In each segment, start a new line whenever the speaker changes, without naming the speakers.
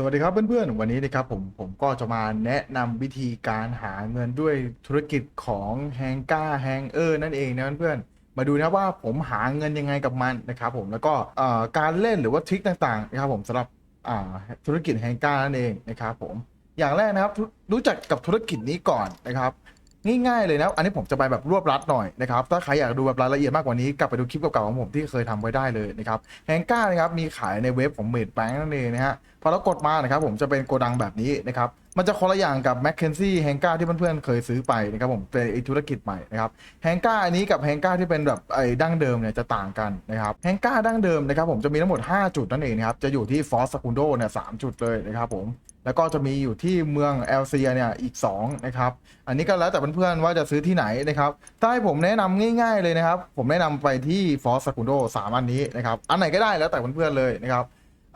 สวัสดีครับเพื่อนๆ วันนี้นะครับผมผมก็จะมาแนะนำวิธีการหาเงินด้วยธุรกิจของแฮงก้าแฮงเออร์นั่นเองนะเพื่อนๆมาดูนะว่าผมหาเงินยังไงกับมันนะครับผมแล้วก็การเล่นหรือว่าทริคต่างๆนะครับผมสำหรับธุรกิจแฮงก้านั่นเองนะครับผมอย่างแรกนะครับรู้จักกับธุรกิจนี้ก่อนนะครับ ง่ายๆเลยนะ อันนี้ผมจะไปแบบรวบรัดหน่อยนะครับ ถ้าใครอยากดูแบบรายละเอียดมากกว่านี้กลับไปดูคลิปเก่าๆของผมที่เคยทำไว้ได้เลยนะครับแฮงก้านะครับมีขายในเว็บของเมดแบงค์นั่นเองนะฮะพอเรากดมานะครับผมจะเป็นโกดังแบบนี้นะครับมันจะคนละอย่างกับ m c k เคนซี่แฮงก้าที่เพื่อนๆเคยซื้อไปนะครับผมเป็นธุรกิจใหม่นะครับแฮงก้าอันนี้กับแฮงก้าที่เป็นแบบไอ้ดั้งเดิมเนี่ยจะต่างกันนะครับแฮงก้าดั้งเดิมนะครับผมจะมีทั้งหมด 5 จุดนั่นเองนะครับจะอยู่ที่ฟอสซากุนโดเนี่ยสจุดเลยนะครับผม แล้วก็จะมีอยู่ที่เมืองเอลเซียเนี่ยอีก2นะครับอันนี้ก็แล้วแต่เพื่อนๆว่าจะซื้อที่ไหนนะครับถ้าให้ผมแนะนำง่าย ๆเลยนะครับ ผมแนะนำไปที่ f o r ส e กุ d o สามอันนี้นะครับอันไหนก็ได้แล้วแต่เพื่อนๆเลยนะครับ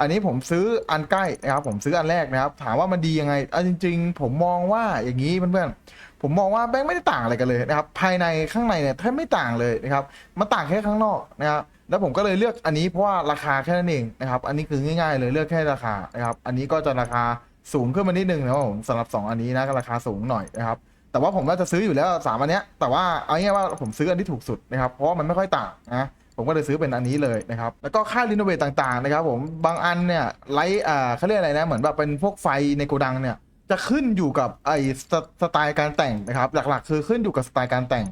อันนี้ผมซื้ออันใกล้นะครับผมซื้ออันแรกนะครับ ถามว่ามันดียังไงอันจริง ๆ ผมมองว่าอย่างนี้เพื่อนๆผมมองว่าแบงค์ไม่ได้ต่างอะไรกันเลยนะครับ ภายในข้างในเนี่ยแทบไม่ต่างเลยนะครับมันต่างแค่ข้างนอกนะครับแล้วผมก็เลยเลือกอันนี้เพราะว่าราคาแค่นั้นเองนะครับ อันนี้คือง่ายๆเลยเลือกแค่ราคานะครับ อันนี้ก็จะราคา สูงขึ้นมานิดนึงนะครับผมสำหรับ 2 อันนี้นะก็ราคาสูงหน่อยนะครับ แต่ว่าผมก็จะซื้ออยู่แล้วสามอันเนี้ยแต่ว่าเอาง่ายว่าผมซื้ออันที่ถูกสุดนะครับเพราะมันไม่ค่อยต่างนะผมก็เลยซื้อเป็นอันนี้เลยนะครับ แล้วก็ค่ารีโนเวทต่างๆนะครับผมบางอันเนี่ยไลท์อ่าเขาเรียกอะไรนะเหมือนแบบเป็นพวกไฟในโกดังเนี่ยจะขึ้นอยู่กับไอ้สสไตล์การแต่งนะครับ หลักๆ คือขึ้นอยู่กับสไตล์การแต่ง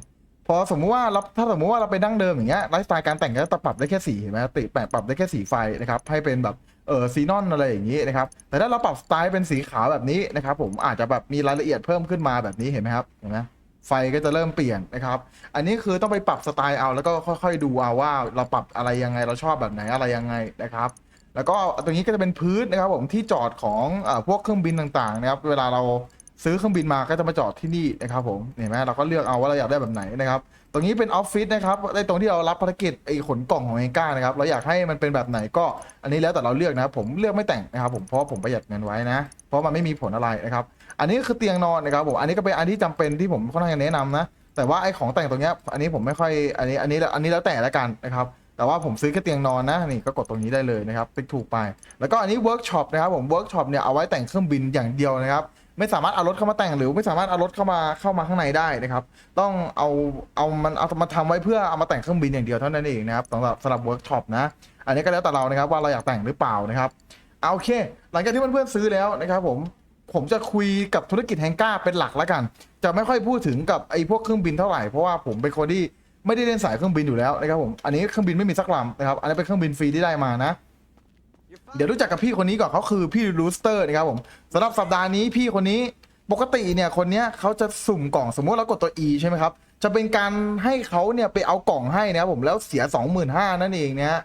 พอสมมุติว่าเราถ้าสมมุติว่าเราไปดั้งเดิมอย่างเงี้ยไลฟ์สไตล์การแต่งก็จะปรับได้แค่สีเห็นไหมติแปะปรับได้แค่สีไฟนะครับให้เป็นแบบ เออซีนอนอะไรอย่างนี้นะครับ แต่ถ้าเราปรับสไตล์เป็นสีขาวแบบนี้นะครับ ผมอาจจะแบบมีรายละเอียดเพิ่มขึ้นมาแบบนี้เห็นไหมครับเห็นไหมไฟก็จะเริ่มเปลี่ยนนะครับ อันนี้คือต้องไปปรับสไตล์เอาแล้วก็ค่อย ๆ ดูเอาว่าเราปรับอะไรยังไงเราชอบแบบไหนอะไรยังไงนะครับ แล้วก็ตรงนี้ก็จะเป็นพื้นนะครับ ผมที่จอดของเออพวกเครื่องบินต่างๆนะครับ เวลาเราซื้อเครื่องบินมาก็จะมาจอดที่นี่นะครับ ผมเห็นไหมเราก็เลือกเอาว่าเราอยากได้แบบไหนนะครับ ตรงนี้เป็นออฟฟิศนะครับในตรงที่เรารับภารกิจไอ้ขนกล่องของเองก้านะครับ เราอยากให้มันเป็นแบบไหนก็อันนี้แล้วแต่เราเลือกนะครับผมเลือกไม่แต่งนะครับผมเพราะผมประหยัดเงินไว้นะ เพราะมันไม่มีผลอะไรนะครับ อันนี้คือเตียงนอนนะครับผมอันนี้ก็เป็นอันที่จำเป็นที่ผมค่อนข้างจะแนะนำนะ แต่ว่าไอ้ของแต่งตรงเนี้ยอันนี้ผมไม่ค่อยอันนี้อันนี้อันนี้แล้วแต่ละกันนะครับแต่ว่าผมซื้อแค่เตียงนอนนะนี่ก็กดตรงนี้ได้เลยนะครับติ๊กถูกไป แล้วก็อันนี้เวิร์กช็อปนะครับผมเวิร์กช็อปเนี่ยเอาไว้แต่งเครื่องบินอย่างเดียวนะครับ ไม่สามารถเอารถเข้ามาแต่งหรือไม่สามารถเอารถเข้ามาเข้ามาข้างในได้นะครับ ต้องเอาเอามันเอามาทำไว้เพื่อเอามาแต่งเครื่องบินอย่างเดียวเท่านั้นเองนะครับสำหรับสำหรับเวิร์กช็อปนะ อันนี้ก็แล้วแต่เรานะครับว่าเราอยากแต่งหรือเปล่านะครับเอาโอเค หลังจากที่เพื่อนๆซื้อแล้วนะครับผมผมจะคุยกับธุรกิจแฮงก้าเป็นหลักแล้วกัน จะไม่ค่อยพูดถึงกับไอ้พวกเครื่องบินเท่าไหร่เพราะว่าผมเป็นคนที่ไม่ได้เล่นสายเครื่องบินอยู่แล้วนะครับผมอันนี้เครื่องบินไม่มีสักลำนะครับอันนี้เป็นเครื่องบินฟรีที่ได้มานะ เดี๋ยวรู้จักกับพี่คนนี้ก่อนเขาคือพี่รูสเตอร์นะครับผมสำหรับสัปดาห์นี้พี่คนนี้ปกติเนี่ยคนเนี้ยเขาจะสุ่มกล่องสมมติเรากดตัว E ใช่ไหมครับ จะเป็นการให้เขาเนี่ยไปเอากล่องให้นะครับผมแล้วเสีย 25,000นั่นเองเนะฮะ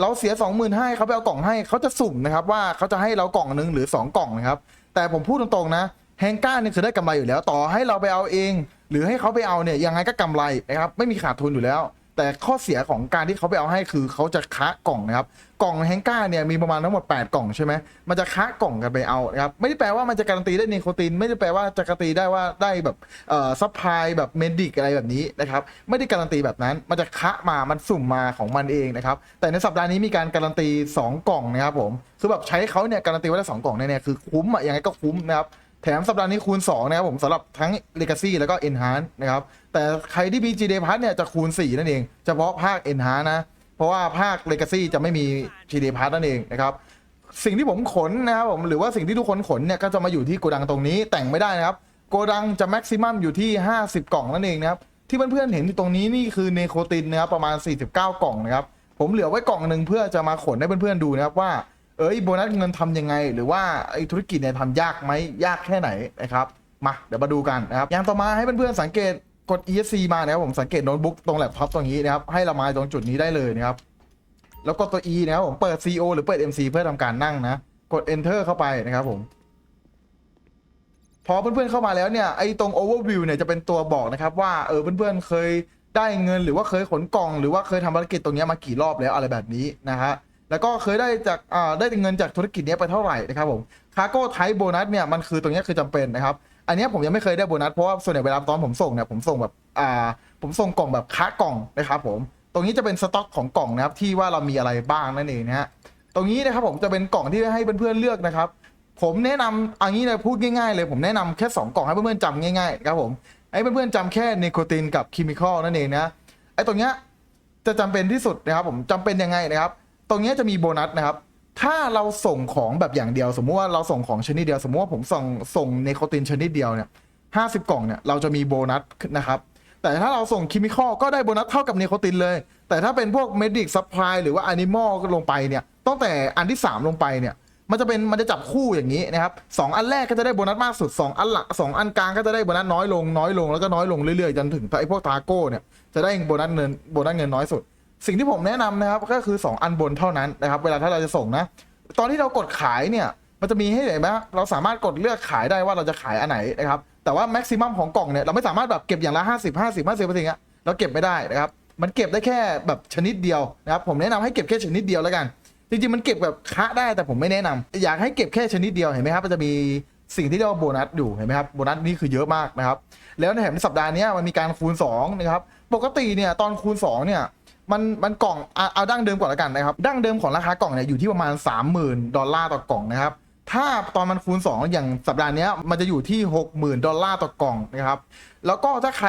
เราเสีย 25,000เขาไปเอากล่องให้เขาจะสุ่มนะครับว่าเขาจะให้เรากล่องหนึ่งหรือ 2 กล่องนะครับแต่ผมพูดตรงๆนะแฮงก้าเนี่ยคือได้กำไรอยู่แล้ว ต่อให้เราไปเอาเอง หรือให้เขาไปเอาเนี่ยยังไงก็กำไรนะครับไม่มีขาดทุนอยู่แล้ว แต่ข้อเสียของการที่เขาไปเอาให้คือเขาจะค้ากล่องนะครับ กล่องแฮงก้าเนี่ยมีประมาณทั้งหมด 8 กล่องใช่ไหมมันจะค้ากล่องกันไปเอานะครับ ไม่ได้แปลว่ามันจะการันตีได้นิโคติน ไม่ได้แปลว่าจะการันตีได้ว่าได้แบบเอ่อซัพพลายแบบเมดิกอะไรแบบนี้นะครับ ไม่ได้การันตีแบบนั้น มันจะค้ามา มันสุ่มมาของมันเองนะครับ แต่ในสัปดาห์นี้มีการการันตี 2 กล่องนะครับผม คือแบบใช้เขาเนี่ยการันตีว่าได้สองกล่องแน่ๆคือคุ้มอะยังไงก็คุ้มนะครับ แถมสัปดาห์นี้คูณ 2 นะครับผมสำหรับทั้ง Legacy แล้วก็ Enhance นะครับ แต่ใครที่มี GD Pass เนี่ยจะคูณ 4 นั่นเอง เฉพาะภาค Enhance นะ เพราะว่าภาค Legacy จะไม่มี GD Pass นั่นเองนะครับ สิ่งที่ผมขนนะครับผมหรือว่าสิ่งที่ทุกคนขนเนี่ยก็จะมาอยู่ที่โกดังตรงนี้แต่งไม่ได้นะครับ โกดังจะแม็กซิมัมอยู่ที่ 50 กล่องนั่นเองนะครับ ที่เพื่อนๆเห็นอยู่ตรงนี้นี่คือเนโคตินนะครับประมาณ 49 กล่องนะครับผมเหลือไว้กล่องหนึ่งเพื่อจะมาขนให้เพื่อนๆดูนะครับว่า เอ้ยโบนัสเงินทำยังไง หรือว่าไอ้ธุรกิจเนี่ยทำยากไหมยากแค่ไหนนะครับมาเดี๋ยวมาดูกันนะครับอย่างต่อมาให้เพื่อนๆสังเกตกด ESC มานะครับผมสังเกตโน้ตบุ๊กตรงแล็ปท็อปตรงนี้นะครับให้เรามาตรงจุดนี้ได้เลยนะครับแล้วกดตัว E นะครับผมเปิด CO หรือเปิด MC เพื่อทำการนั่งนะ กด Enter เข้าไปนะครับผม พอเพื่อนๆเข้ามาแล้วเนี่ยไอ้ตรง overview เนี่ยจะเป็นตัวบอกนะครับ ว่าเออเพื่อนๆเคยได้เงินหรือว่าเคยขนกล่อง หรือว่าเคยทำภารกิจตรงเนี้ยมากี่รอบแล้วอะไรแบบนี้นะฮะ แล้วก็เคยได้จากได้เงินจากธุรกิจเนี้ยไปเท่าไหร่นะครับผมคาร์โก้ไทโบนัสเนี่ยมันคือตรงนี้คือจำเป็นนะครับ อันนี้ผมยังไม่เคยได้โบนัสเพราะว่าส่วนใหญ่เวลาตอนผมส่งเนี่ยผมส่งแบบอ่าผมส่งกล่องแบบค้ากล่องนะครับผมตรงนี้จะเป็นสต็อกของกล่องนะครับที่ว่าเรามีอะไรบ้างนั่นเองนะฮะตรงนี้นะครับผมจะเป็นกล่องที่ให้เพื่อนๆเลือกนะครับผมแนะนำอันนี้เลยพูดง่ายๆเลยผมแนะนำแค่2กล่องให้เพื่อนๆจำง่ายๆครับผมให้เพื่อนๆจำแค่นิโคตินกับเคมีคอลนั่นเองนะไอ้ตรงเนี้ยจะจำเป็นที่สุดนะครับผมจำเป็นยังไงนะครับ ตรงนี้จะมีโบนัสนะครับ ถ้าเราส่งของแบบอย่างเดียว สมมุติว่าเราส่งของชนิดเดียว สมมติว่าผมส่งส่งนิโคตินชนิดเดียวเนี่ยห้าสิบกล่องเนี่ยเราจะมีโบนัสนะครับ แต่ถ้าเราส่งเคมีคอลก็ได้โบนัสเท่ากับเนโคตินเลย แต่ถ้าเป็นพวกเมดิกซัพพลายหรือว่าแอนิมอลลงไปเนี่ยตั้งแต่อันที่ 3 ลงไปเนี่ยมันจะเป็นมันจะจับคู่อย่างนี้นะครับสองอันแรกก็จะได้โบนัสมากสุด 2 อันหลังสองอันกลางก็จะได้โบนัสน้อยลงน้อยลงแล้วก็น้อยลงเรื่อยๆจนถึงไอ้พวกทาโก้เนี่ยจะได้โบนัสเงินโบนัสเงินน้อยสุด สิ่งที่ผมแนะนำนะครับก็คือ 2 อันบนเท่านั้นนะครับ เวลาถ้าเราจะส่งนะ ตอนที่เรากดขายเนี่ยมันจะมีให้เห็นไหมเราสามารถกดเลือกขายได้ว่าเราจะขายอันไหนนะครับแต่ว่าแม็กซิมัมของกล่องเนี่ยเราไม่สามารถแบบเก็บอย่างละ 50 50 50เปอร์เซ็นต์อะเราเก็บไม่ได้นะครับมันเก็บได้แค่แบบชนิดเดียวนะครับผมแนะนำให้เก็บแค่ชนิดเดียวแล้วกัน จริงๆมันเก็บแบบคะได้แต่ผมไม่แนะนำอยากให้เก็บแค่ชนิดเดียวเห็นไหมครับมันจะมีสิ่งที่เรียกว่าโบนัสอยู่เห็นไหมครับโบนัสนี่คือเยอะมากนะครับแล้วในแถมในสัปดาห์นี้มันมีการคูณ2นะครับปกติเนี่ยตอนคูณ2เนี่ย มันมันกล่องเอาเอาดั้งเดิมก่อนแล้วกันนะครับดั้งเดิมของราคากล่องเนี่ยอยู่ที่ประมาณ 30,000 ดอลลาร์ต่อกล่องนะครับถ้าตอนมันคูณ 2 อย่างสัปดาห์นี้มันจะอยู่ที่ 60,000 ดอลลาร์ต่อกล่องนะครับ แล้วก็ถ้าใคร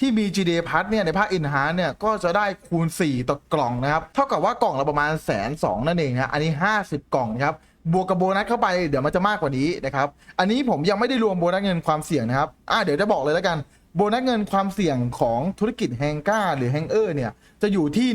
ที่มี GD p a s เนี่ยในภาคอินฮาเนี่ยก็จะได้คูณ 4 ต่อกล่องนะครับ เท่ากับว่ากล่องละประมาณแสนสองนั่นเองนะอันนี้ 50 กล่องครับ บวกกับโบนัสเข้าไปเดี๋ยวมันจะมากกว่านี้นะครับ อันนี้ผมยังไม่ได้รวมโบนัสเงินความเสี่ยงนะครับอ่าเดี๋ยวจะบอกเลยแล้วกัน โบนัสเงินความเสี่ยงของธุรกิจแฮงก้าหรือแฮงเออร์เนี่ย จะอยู่ที่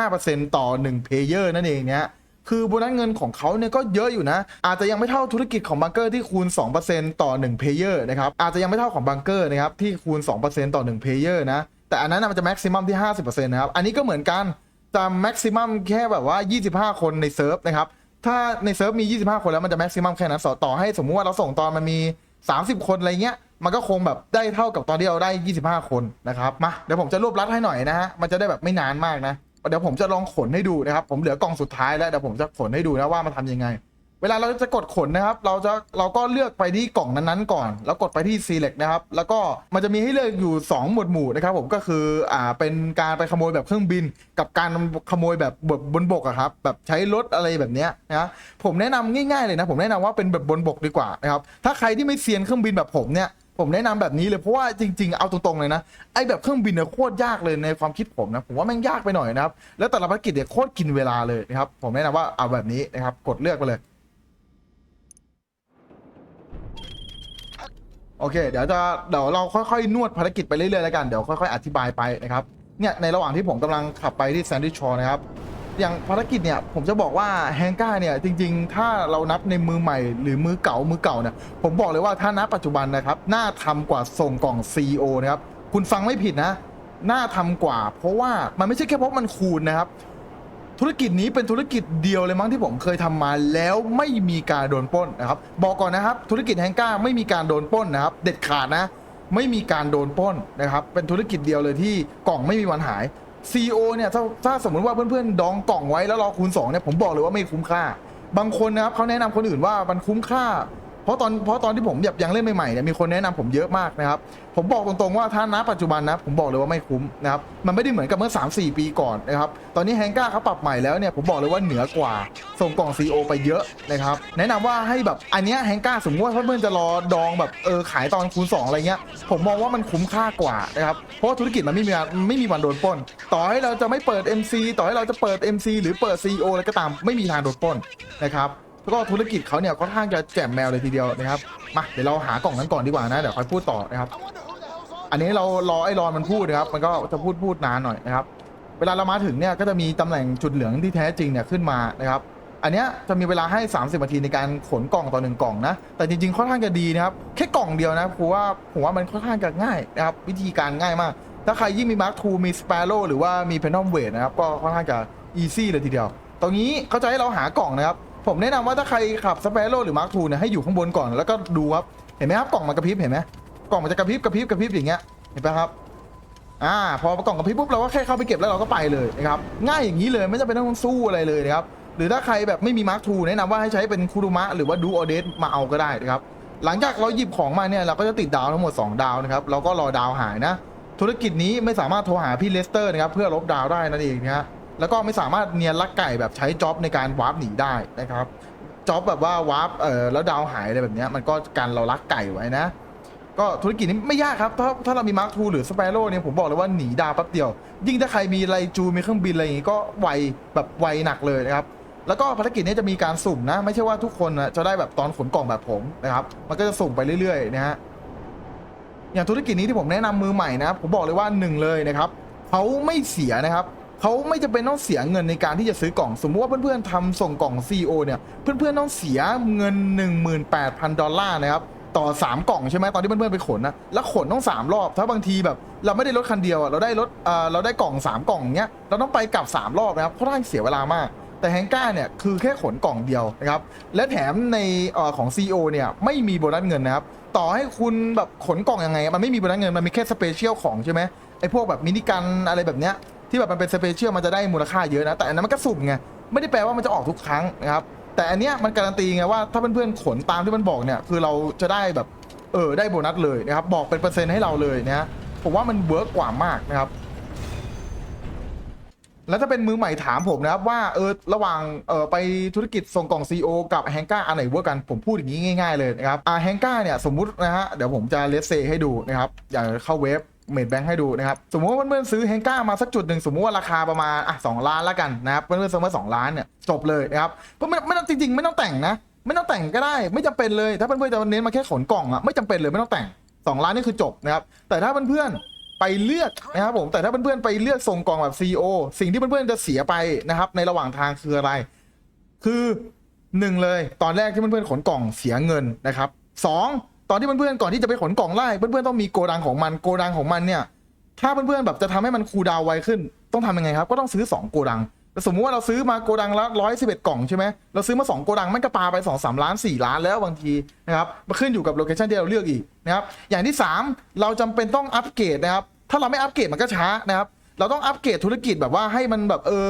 1.5%ต่อ1เพลเยอร์นั่นเองเนี่ยคือโบนัสเงินของเขาเนี่ยก็เยอะอยู่นะ อาจจะยังไม่เท่าธุรกิจของบังเกอร์ที่คูณ 2%ต่อ1เพลเยอร์นะครับ อาจจะยังไม่เท่าของบังเกอร์นะครับที่คูณ 2%ต่อ1เพลเยอร์นะ แต่อันนั้นนะมันจะแม็กซิมัมที่ 50%นะครับ อันนี้ก็เหมือนกันจะแม็กซิมัมแค่แบบว่า 25 คนในเซิร์ฟนะครับ ถ้าในเซิร์ฟมี 25 คนแล้วมันจะแม็กซิมัมแค่นั้นต่อให้สมมุติว่าเราส่งตอนมันมี 30 คนอะไรเงี้ย มันก็คงแบบได้เท่ากับตอนที่เราได้ 25 คนนะครับมาเดี๋ยวผมจะรวบรัดให้หน่อยนะฮะมันจะได้แบบไม่นานมากนะเดี๋ยวผมจะลองขนให้ดูนะครับ ผมเหลือกล่องสุดท้ายแล้วเดี๋ยวผมจะขนให้ดูนะว่ามันทำยังไง เวลาเราจะกดขนนะครับ เราจะเราก็เลือกไปที่กล่องนั้นๆ ก่อน แล้วกดไปที่ select นะครับ แล้วก็มันจะมีให้เลือกอยู่ 2 หมวดหมู่นะครับ ผมก็คืออ่าเป็นการไปขโมยแบบเครื่องบิน กับการขโมยแบบบนบนบกอะครับแบบใช้รถอะไรแบบเนี้ยนะผมแนะนำง่ายๆเลยนะ ผมแนะนำว่าเป็นแบบบนบกดีกว่านะครับถ้าใครที่ไม่เซียนเครื่องบินแบบผมเนี่ย ผมแนะนำแบบนี้เลยเพราะว่าจริง ๆ เอาตรงๆเลยนะไอ้แบบเครื่องบินเนี่ยโคตรยากเลยในความคิดผมนะผมว่าแม่งยากไปหน่อยนะครับแล้วแต่ละภารกิจเนี่ยโคตรกินเวลาเลยนะครับผมแนะนำว่าเอาแบบนี้นะครับกดเลือกไปเลย โอเค เดี๋ยวจะเดี๋ยวเราค่อยๆ นวดภารกิจไปเรื่อยๆแล้วกัน เดี๋ยวค่อยๆ อธิบายไปนะครับ เนี่ย ในระหว่างที่ผมกำลังขับไปที่แซนดิชชอร์นะครับ อย่างภารกิจเนี่ยผมจะบอกว่าแฮงก้าเนี่ยจริง ๆ ถ้าเรานับในมือใหม่หรือมือเก่ามือเก่าเนี่ยผมบอกเลยว่าถ้านับปัจจุบันนะครับน่าทำกว่าส่งกล่อง CEO นะครับคุณฟังไม่ผิดนะ น่าทำกว่า เพราะว่ามันไม่ใช่แค่เพราะมันคูณนะครับ ธุรกิจนี้เป็นธุรกิจเดียวเลยมั้งที่ผมเคยทำมาแล้วไม่มีการโดนป้นนะครับ บอกก่อนนะครับ ธุรกิจแฮงก้าไม่มีการโดนป้นนะครับ เด็ดขาดนะ ไม่มีการโดนป้นนะครับ เป็นธุรกิจเดียวเลยที่กล่องไม่มีวันหาย ซีโอเนี่ยถ้าถ้าสมมติว่าเพื่อนๆดองกล่องไว้แล้วรอคูณ2เนี่ยผมบอกเลยว่าไม่คุ้มค่า บางคนนะครับเขาแนะนำคนอื่นว่ามันคุ้มค่า เพราะตอนเพราะตอนที่ผมแบบยังเล่นใหม่ๆเนี่ยมีคนแนะนำผมเยอะมากนะครับ ผมบอกตรงๆว่าถ้าณปัจจุบันนะผมบอกเลยว่าไม่คุ้มนะครับมันไม่ได้เหมือนกับเมื่อ 3-4 ปีก่อนนะครับตอนนี้แฮงก้าเขาปรับใหม่แล้วเนี่ยผมบอกเลยว่าเหนือกว่าส่งกล่อง CO ไปเยอะนะครับแนะนำว่าให้แบบอันเนี้ยแฮงก้าสมมติว่าเพื่อนๆจะรอดองแบบเออขายตอนคูณ2อะไรเงี้ยผมมองว่ามันคุ้มค่ากว่านะครับเพราะว่าธุรกิจมันไม่มีไม่มีวันโดนปล้น ต่อให้เราจะไม่เปิด MC ต่อให้เราจะเปิด MC หรือเปิด CEO อะไรก็ตามไม่มีทางโดนปล้นนะครับ แล้วก็ธุรกิจเขาเนี่ยค่อนข้างจะแจ่มแมวเลยทีเดียวนะครับมาเดี๋ยวเราหากล่องนั้นก่อนดีกว่านะเดี๋ยวค่อยพูดต่อนะครับ อันนี้เรารอไอ้รอนมันพูดนะครับ มันก็จะพูดพูดนานหน่อยนะครับ เวลาเรามาถึงเนี่ยก็จะมีตำแหน่งจุดเหลืองที่แท้จริงเนี่ยขึ้นมานะครับอันเนี้ยจะมีเวลาให้ 30นาทีในการขนกล่องต่อหนึ่งกล่องนะ แต่จริงๆค่อนข้างจะดีนะครับแค่กล่องเดียวนะผมว่าผมว่ามันค่อนข้างจะง่ายนะครับวิธีการง่ายมาก ถ้าใครยิ่งมีมาร์คทูมีสเปโร่หรือว่ามีเพนอมเวทนะครับก็ค่อนข้างจะอีซี่เลยทีเดียว ตรงนี้เขาจะให้เราหากล่องนะครับ ผมแนะนำว่าถ้าใครขับสเปโร่หรือมาร์คทูเนี่ยให้อยู่ข้างบนก่อนแล้วก็ดูครับเห็นไหมครับกล่องมันกระพริบเห็นไหมกล่องมันจะกระพริบกระพริบกระพริบอย่างเงี้ยเห็นไหมครับอ่าพอกล่องกระพริบปุ๊บเราก็แค่เข้าไปเก็บแล้วเราก็ไปเลยนะครับง่ายอย่างนี้เลยไม่จำเป็นต้องสู้อะไรเลยนะครับหรือถ้าใครแบบไม่มีมาร์คทูแนะนำว่าให้ใช้เป็นคูรุมะหรือว่าดูออเดสมาเอาก็ได้นะครับหลังจากเราหยิบของมาเนี่ยเราก็จะติดดาวทั้งหมด 2 ดาวนะครับเราก็รอดาวหายนะ ธุรกิจนี้ไม่สามารถโทรหาพี่เลสเตอร์นะครับเพื่อลบดาวได้นั่นเองนะฮะ แล้วก็ไม่สามารถเนียนลักไก่แบบใช้จ็อบในการวาร์ปหนีได้นะครับจ็อบแบบว่าวาร์ปเออแล้วดาวหายอะไรแบบนี้มันก็กันเรารักไก่ไว้นะ ก็ธุรกิจนี้ไม่ยากครับถ้าถ้าเรามีมาร์คทูหรือสเปโร่เนี่ยผมบอกเลยว่าหนีดาวแป๊บเดียว ยิ่งถ้าใครมีไรจูมีเครื่องบินอะไรอย่างงี้ก็ไวแบบไวหนักเลยนะครับแล้วก็ภารกิจนี้จะมีการสุ่มนะ ไม่ใช่ว่าทุกคนนะจะได้แบบตอนขนกล่องแบบผมนะครับ มันก็จะสุ่มไปเรื่อยๆนะฮะอย่างธุรกิจนี้ที่ผมแนะนำมือใหม่นะผมบอกเลยว่าหนึ่งเลยนะครับเขาไม่เสียนะครับ เขาไม่จำเป็นต้องเสียเงินในการที่จะซื้อกล่อง สมมติว่าเพื่อนๆทำส่งกล่อง CEO เนี่ย เพื่อนๆต้องเสียเงิน 18,000 ดอลลาร์นะครับต่อ 3 กล่องใช่ไหมตอนที่เพื่อนๆไปขนนะแล้วขนต้อง 3 รอบ ถ้าบางทีแบบ เราไม่ได้รถคันเดียวเราได้รถเราได้กล่อง 3 กล่องเงี้ยเราต้องไปกลับ 3 รอบนะครับค่อนข้างเสียเวลามาก แต่แฮงก้าเนี่ยคือแค่ขนกล่องเดียวนะครับและแถมในอของ CEO เนี่ยไม่มีโบนัสเงินนะครับต่อให้คุณแบบขนกล่องยังไง มันไม่มีโบนัสเงินมันมีแค่สเปเชียลของใช่ไหมไอ้พวกแบบมินิกันอะไรแบบเนี้ย ที่แบบมันเป็นสเปเชียลมันจะได้มูลค่าเยอะนะ แต่อันนั้นมันก็สุ่มไง ไม่ได้แปลว่ามันจะออกทุกครั้งนะครับ แต่อันเนี้ยมันการันตีไงว่าถ้าเพื่อนๆขนตามที่มันบอกเนี่ย คือเราจะได้แบบ เออ ได้โบนัสเลยนะครับ บอกเป็นเปอร์เซ็นต์ให้เราเลยนะผมว่ามันเวิร์กกว่ามากนะครับ แล้วถ้าเป็นมือใหม่ถามผมนะครับว่าเออระหว่างเออไปธุรกิจส่งกล่อง CO กับแฮงก้าอันไหนเวิร์กกันผมพูดอย่างนี้ง่ายๆเลยนะครับอ่าแฮงก้าเนี่ยสมมุตินะฮะเดี๋ยวผมจะเลสเซให้ดูนะครับอย่าเข้าเว็บ เมดแบงค์ให้ดูนะครับ สมมติว่าเพื่อนๆซื้อแฮงก้ามาสักจุดหนึ่งสมมติว่าราคาประมาณอะสล้านแล้วกันนะครับเพื่อนๆซื้อมาสองล้านเนี่ยจบเลยนะครับก็ไม่ไม่ต้องจริง ๆ ไม่ต้องแต่งนะ ไม่ต้องแต่งก็ได้ไม่จำเป็นเลย ถ้าเพื่อนๆจะเน้นมาแค่ขนกล่องอะไม่จำเป็นเลยไม่ต้องแต่งสองล้านนี่คือจบนะครับแต่ถ้าเพื่อนๆไปเลือกนะครับผมแต่ถ้าเพื่อนๆไปเลือกส่งกล่องแบบ CEO สิ่งที่เพื่อนๆจะเสียไปนะครับในระหว่างทางคืออะไร คือหนึ่งเลยตอนแรกที่เพื่อนๆขนกล่องเสียเงินนะครับสอง ตอนที่เพื่อนๆก่อนที่จะไปขนกล่องไล่เพื่อนๆต้องมีโกดังของมันโกดังของมันเนี่ย ถ้าเพื่อนๆแบบจะทำให้มันคูดาวไวขึ้น ต้องทำยังไงครับ ก็ต้องซื้อ 2 โกดังสมมุติว่าเราซื้อมาโกดังละร้อยสิบเอ็ดกล่องใช่ไหมเราซื้อมา2โกดังมันก็ปาไป2 3ล้าน4ล้านแล้วบางทีนะครับมาขึ้นอยู่กับโลเคชันที่เราเลือกอีกนะครับอย่างที่3เราจำเป็นต้องอัปเกรดนะครับถ้าเราไม่อัปเกรดมันก็ช้านะครับเราต้องอัปเกรดธุรกิจแบบว่าให้มันแบบเออ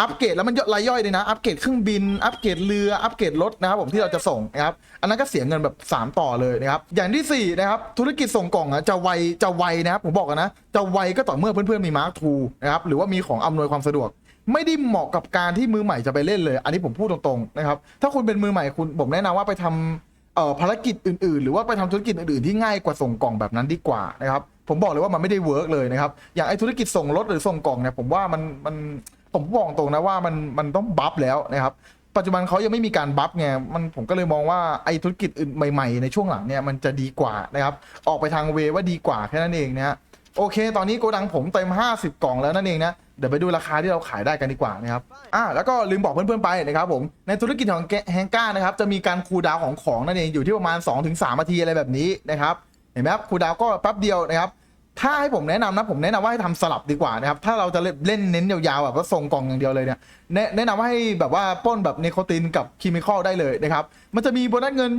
อัปเกรดแล้วมันย่อยรายย่อยเลยนะ อัปเกรดเครื่องบิน อัปเกรดเรือ อัปเกรดรถนะครับผมที่เราจะส่งนะครับ อันนั้นก็เสียเงินแบบ 3 ต่อเลยนะครับ อย่างที่ 4 นะครับ ธุรกิจส่งกล่องอะจะไว จะไวนะครับ ผมบอกกันนะ จะไวก็ต่อเมื่อเพื่อนๆมีมาร์คทูนะครับ หรือว่ามีของอำนวยความสะดวก ไม่ได้เหมาะกับการที่มือใหม่จะไปเล่นเลย อันนี้ผมพูดตรงๆนะครับ ถ้าคุณเป็นมือใหม่คุณ ผมแนะนำว่าไปทำภารกิจอื่นๆ หรือว่าไปทำธุรกิจอื่นๆที่ง่ายกว่าส่งกล่องแบบนั้นดีกว่านะครับ ผมบอกเลยว่ามันไม่ได้เวิร์กเลยนะครับ อย่างไอ้ธุรกิจส่งรถหรือส่งกล่องเนี่ยผมว่ามันมัน ผมบอกตรงนะว่ามันมันต้องบัฟแล้วนะครับ ปัจจุบันเขายังไม่มีการบัฟไงมันผมก็เลยมองว่าไอ้ธุรกิจอื่นใหม่ ๆ ในช่วงหลังเนี่ยมันจะดีกว่านะครับ ออกไปทางเวว่าดีกว่าแค่นั้นเองนะฮะโอเค ตอนนี้โกดังผมเต็ม 50 กล่องแล้วนั่นเองนะ เดี๋ยวไปดูราคาที่เราขายได้กันดีกว่านะครับ อ่า แล้วก็ลืมบอกเพื่อนๆไปนะครับผม ในธุรกิจของแฮงก้านะครับ จะมีการคูลดาวน์ของของนั่นเองอยู่ที่ประมาณ 2-3นาทีอะไรแบบนี้นะครับ เห็นไหมครับ คูลดาวน์ก็แป๊บเดียวนะครับ ถ้าให้ผมแนะนำนะผมแนะนำว่าให้ทำสลับดีกว่านะครับ ถ้าเราจะเล่นเน้นยาวๆแบบว่าส่งกล่องอย่างเดียวเลยเนี่ยแนะแนะนำว่าให้แบบว่าปล้นแบบนิโคตินกับเคมีคอลได้เลยนะครับ มันจะมีโบนัสเงิน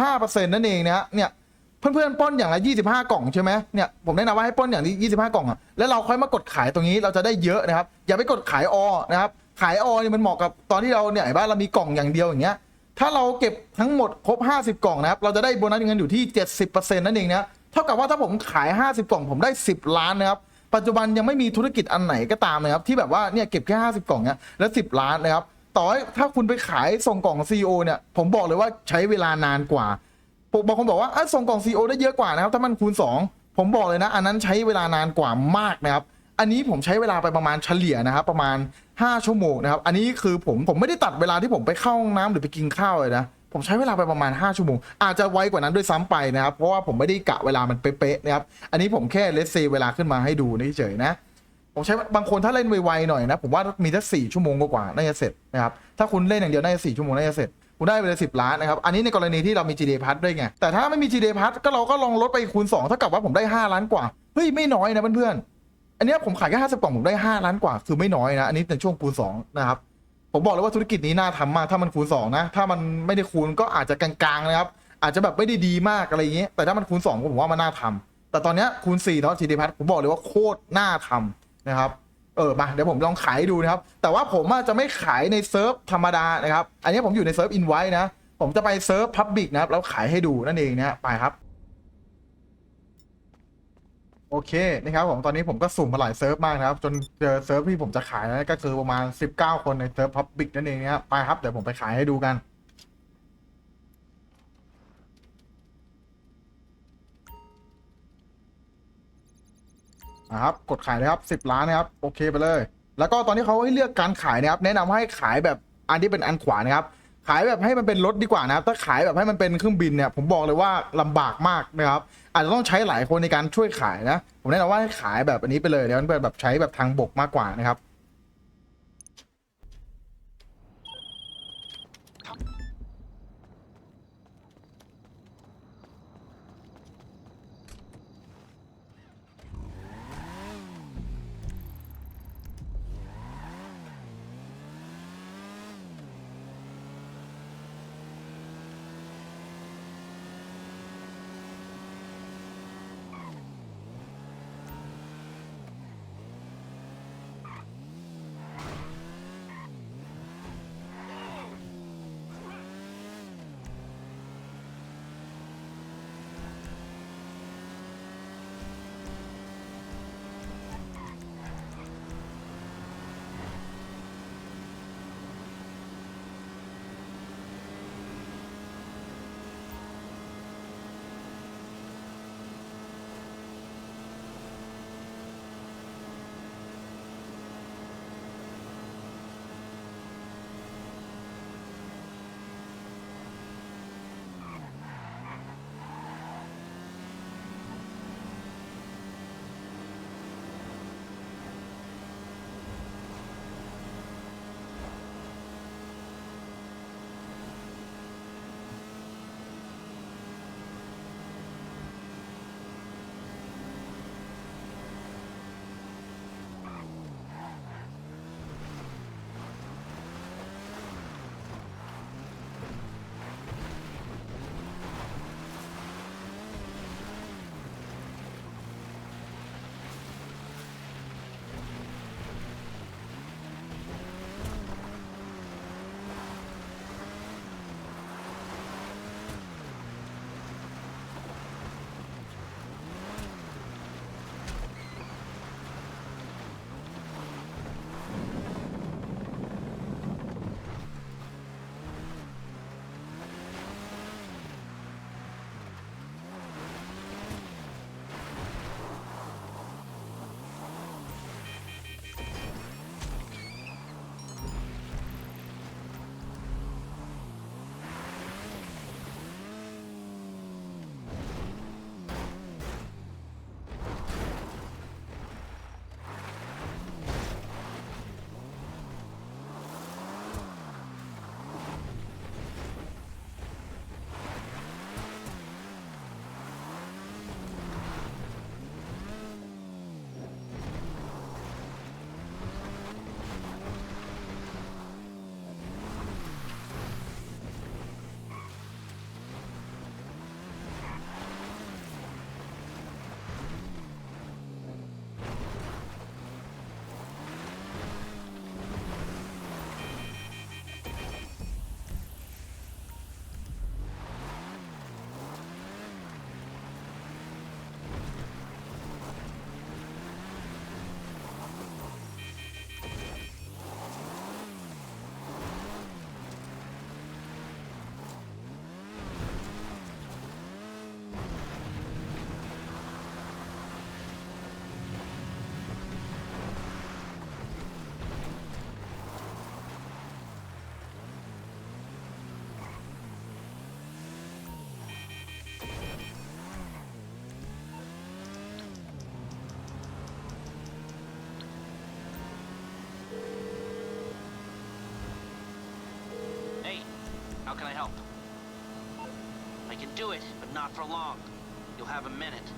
25%นั่นเองนะฮะเนี่ยเพื่อนๆปล้นอย่างละ 25 กล่องใช่ไหมเนี่ยผมแนะนำว่าให้ปล้นอย่างที่25 กล่องอะแล้วเราค่อยมากดขายตรงนี้เราจะได้เยอะนะครับ อย่าไปกดขายออนะครับขายอเนี่ยมันเหมาะกับตอนที่เราเนี่ยเห็นป่ะเรามีกล่องอย่างเดียวอย่างเงี้ยถ้าเราเก็บทั้งหมดครบ 50 กล่องนะครับ เราจะได้โบนัสเงินอยู่ที่ 70%นั่นเองนะ ท่ากับว่าถ้าผมขาย 50 กล่องผมได้ 10 ล้านนะครับ ปัจจุบันยังไม่มีธุรกิจอันไหนก็ตามนะครับ ที่แบบว่าเนี่ยเก็บแค่ 50 กล่องเนี่ยแล้ว 10 ล้านนะครับ ต่อให้ถ้าคุณไปขายส่งกล่อง CEO เนี่ยผมบอกเลยว่าใช้เวลานานกว่าบางคนบอกว่าส่งกล่อง CEO ได้เยอะกว่านะครับ ถ้ามันคูณ 2 ผมบอกเลยนะ อันนั้นใช้เวลานานกว่ามากนะครับ อันนี้ผมใช้เวลาไปประมาณเฉลี่ยนะครับ ประมาณ 5 ชั่วโมงนะครับ อันนี้คือผมผมไม่ได้ตัดเวลาที่ผมไปเข้าห้องน้ำหรือไปกินข้าวเลยนะ ผมใช้เวลาไปประมาณ 5 ชั่วโมง อาจจะไวกว่านั้นด้วยซ้ำไปนะครับ เพราะว่าผมไม่ได้กะเวลามันเป๊ะๆนะครับ อันนี้ผมแค่เลสเซเวลาขึ้นมาให้ดูนี่เฉยนะ ผมใช้บางคนถ้าเล่นไวๆหน่อยนะ ผมว่ามีสักสี่ชั่วโมงกว่าๆน่าจะเสร็จนะครับ ถ้าคุณเล่นอย่างเดียวน่าจะสี่ชั่วโมงน่าจะเสร็จคุณได้ไปเลยสิบล้านนะครับ อันนี้ในกรณีที่เรามี GD Plus ด้วยไง แต่ถ้าไม่มี GD Plus ก็เราก็ลองลดไปคูณ2เท่ากับว่าผมได้ 5 ล้านกว่า เฮ้ยไม่น้อยนะเพื่อนๆ อันนี้ผมขายแค่50กล่องผมได้ 5 ล้านกว่า คือไม่น้อยนะ อันนี้ในช่วงคูณ2นะครับ ผมบอกเลยว่าธุรกิจนี้น่าทำมากถ้ามันคูณ2นะ ถ้ามันไม่ได้คูณก็อาจจะกลางๆนะครับ อาจจะแบบไม่ได้ดีมากอะไรอย่างเงี้ยแต่ถ้ามันคูณ2ผมว่ามันน่าทำแต่ตอนนี้คูณ4เนาะ GD Plus ผมบอกเลยว่าโคตรน่าทำนะครับเออมาเดี๋ยวผมลองขายดูนะครับ แต่ว่าผมจะไม่ขายในเซิร์ฟธรรมดานะครับ อันนี้ผมอยู่ในเซิร์ฟอินไว้นะ ผมจะไปเซิร์ฟพับบิกนะครับแล้วขายให้ดูนั่นเองนะไปครับ โอเคนะครับผมตอนนี้ผมก็สุ่มมาหลายเซิร์ฟมากนะครับ จนเจอเซิร์ฟที่ผมจะขายนั่นก็คือประมาณ 19 คนในเซิร์ฟพับบิกนั่นเองนะครับไปครับเดี๋ยวผมไปขายให้ดูกัน นะครับ กดขายเลยครับ 10 ล้านนะครับ โอเคไปเลย แล้วก็ตอนนี้เขาให้เลือกการขายนะครับ แนะนำให้ขายแบบอันที่เป็นอันขวานะครับ ขายแบบให้มันเป็นรถดีกว่านะครับ ถ้าขายแบบให้มันเป็นเครื่องบินเนี่ย ผมบอกเลยว่าลำบากมากนะครับ อาจจะต้องใช้หลายคนในการช่วยขายนะ ผมแนะนำว่าให้ขายแบบอันนี้ไปเลยนะเพื่อนแบบใช้แบบทางบกมากกว่านะครับ
can I help? I can do it, but not for long. You'll have a minute.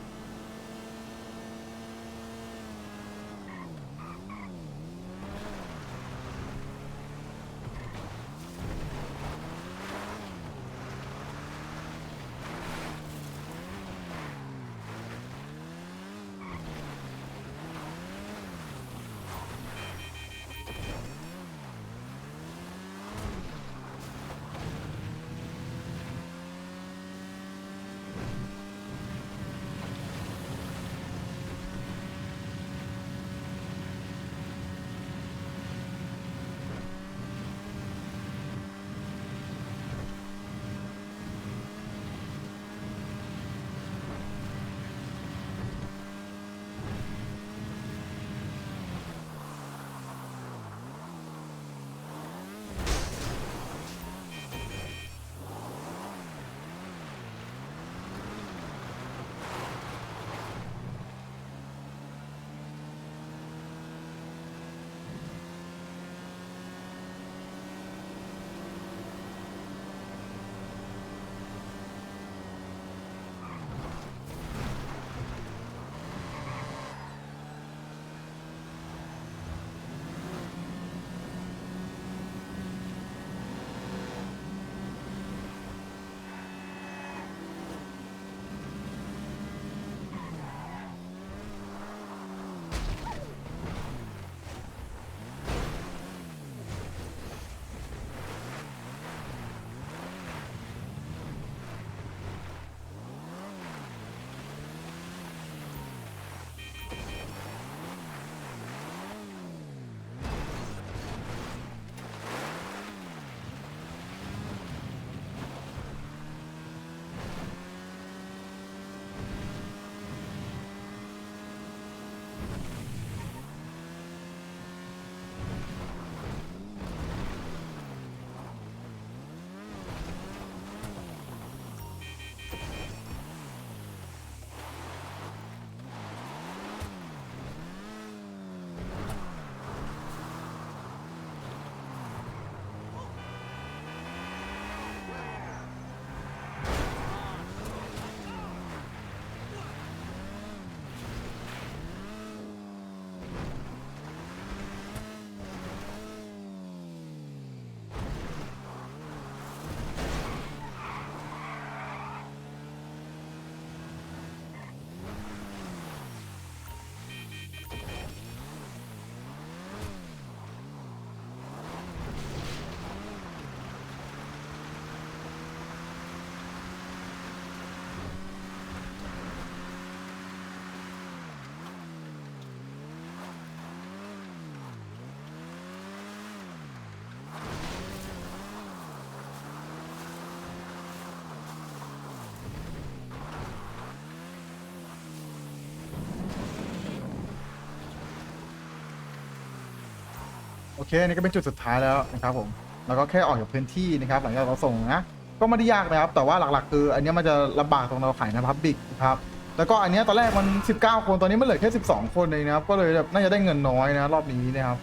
เคนี่ก็เป็นจุดสุดท้ายแล้วนะครับผมแล้วก็แค่ออกจากพื้นที่นะครับหลังจากเราส่งนะก็ไม่ได้ยากนะครับ แต่ว่าหลักๆ คือ อันนี้มันจะลำบากตรงเราขายในพับบิกครับแล้วก็อันนี้ตอนแรกมัน 19 คนตอนนี้มันเหลือแค่ 12 คนเองนะครับก็เลยแบบน่าจะได้เงินน้อยนะรอบนี้นะครับ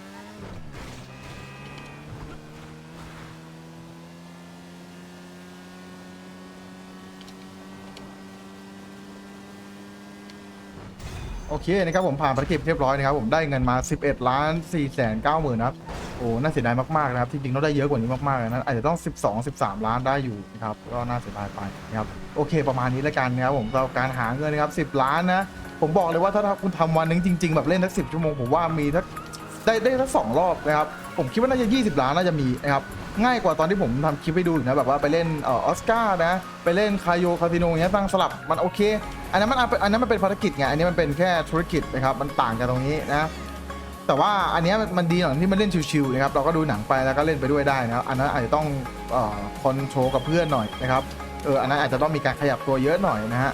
โอเคนะครับผมผ่านภารกิจเรียบร้อยนะครับผมได้เงินมา 11ล้าน4แสน9หมื่นนะครับโอ้น่าเสียดายมากๆนะครับจริงๆเราได้เยอะกว่านี้มากๆเลยนะอาจจะต้อง 12 13 ล้านได้อยู่นะครับก็น่าเสียดายไปนะครับโอเค ประมาณนี้แล้วกันนะครับผมสำหรับการหาเงินนะครับ10 ล้านนะผมบอกเลยว่าถ้าคุณทำวันหนึงจริง ๆ แบบเล่นทักสิชั่วโมงผมว่ามีทักได้ได้ทักสองรอบนะครับผมคิดว่าน่าจะ 20 ล้านน่าจะมีนะครับ ง่ายกว่าตอนที่ผมทำคลิปให้ดูอีกนะแบบว่าไปเล่นออสการ์นะ ไปเล่นคาโยคาสิโนอย่างเงี้ยตั้งสลับมันโอเค อันนั้นมันอันนั้นมันเป็นภารกิจไงอันนี้มันเป็นแค่ธุรกิจนะครับมันต่างกันตรงนี้นะแต่ว่าอันนี้มันดีหน่อยที่มันเล่นชิวๆนะครับเราก็ดูหนังไปแล้วก็เล่นไปด้วยได้นะครับอันนั้นอาจจะต้องออคอนโทรลกับเพื่อนหน่อยนะครับเอออันนั้นอาจจะต้องมีการขยับตัวเยอะหน่อยนะฮะ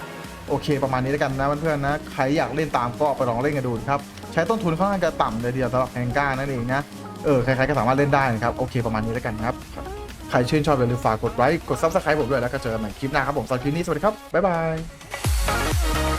โอเค ประมาณนี้แล้วกันนะเพื่อนๆนะใครอยากเล่นตามก็ไปลองเล่นกันดูครับใช้ต้นทุนค่อนข้างจะต่ำเลยทีเดียวสำหรับแฮงก้านั่นเองนะ เออใครๆก็สามารถเล่นได้นะครับโอเคประมาณนี้แล้วกันนะครับ ใครชื่นชอบอย่าลืมฝากกดไลค์กด subscribe ผมด้วยแล้วก็เจอกันใหม่คลิปหน้าครับผมสำหรับคลิปนี้สวัสดีครับบ๊ายบาย